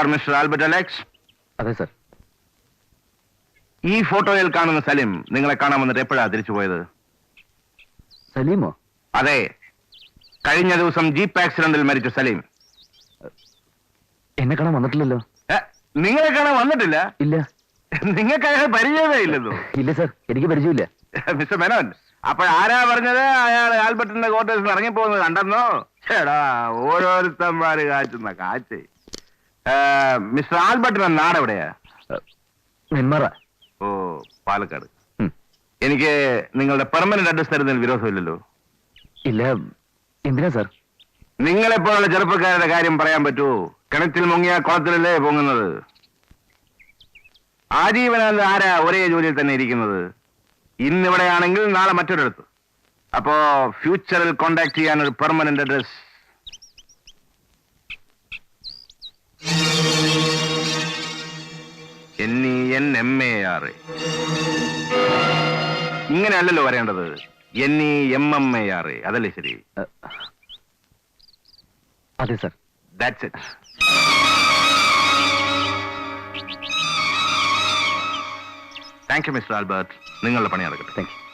R mister Albert Alex? അതെ sir. ഈ ഫോട്ടോയിൽ കാണുന്ന സലീം നിങ്ങളെ കാണാൻ വന്നിട്ട് എപ്പോഴാ തിരിച്ചു പോയത്? സലീമോ? അതെ. കഴിഞ്ഞ ദിവസം ജീപ്പ് ആക്സിഡന്റിൽ മരിച്ച സലീം. എന്നെ കാണാൻ വന്നിട്ടില്ലല്ലോ. ഏ, നിങ്ങളെ കാണാൻ വന്നിട്ടില്ല? ഇല്ല. നിങ്ങൾക്ക് അയാൾ പരിചയമേ ഇല്ലല്ലോ. ഇല്ല സർ. എനിക്ക് പരിചയമില്ല. മിസ്റ്റർ മേനോൻ അപ്പോൾ ആരാ പറഞ്ഞത്? അയാൾ ആൽബർട്ടിന്റെ ക്വാർട്ടേഴ്സിൽ ഇറങ്ങി ഇറങ്ങിപ്പോകുന്നത് കണ്ടെന്നോ? ചേടാ ഓരോരുത്തന്മാര് കാച്ചുന്ന ഏ, മിസ്റ്റർ ആൽബർട്ടിന്റെ നാട് എവിടെയാ? നെന്മാറ. ഓ പാലക്കാട്. എനിക്ക് നിങ്ങളുടെ പെർമനന്റ് അഡ്രസ് തരുന്നതിൽ വിരോധമില്ലല്ലോ. ഇല്ല എന്തിനാ സാർ? നിങ്ങളെപ്പോലുള്ള ചെറുപ്പക്കാരുടെ കാര്യം പറയാൻ പറ്റുമോ കിണറ്റിൽ മുങ്ങിയ കുളത്തിലല്ലേ പൊങ്ങുന്നത്? ആജീവനാന്ത ആരാ ഒരേ ജോലിയിൽ തന്നെ ഇരിക്കുന്നത്? ഇന്നിവിടെയാണെങ്കിൽ നാളെ മറ്റൊരിടത്ത്. അപ്പോ ഫ്യൂച്ചറിൽ കോണ്ടാക്ട് ചെയ്യാൻ ഒരു permanent address N E N M A R. ഇങ്ങനെയല്ലല്ലോ വരേണ്ടത്. N E M M A R. അതല്ലേ ശരി? അതെ sir. That's it thank you mister Albert നിങ്ങളുടെ പണി നടക്കട്ടെ. Thank you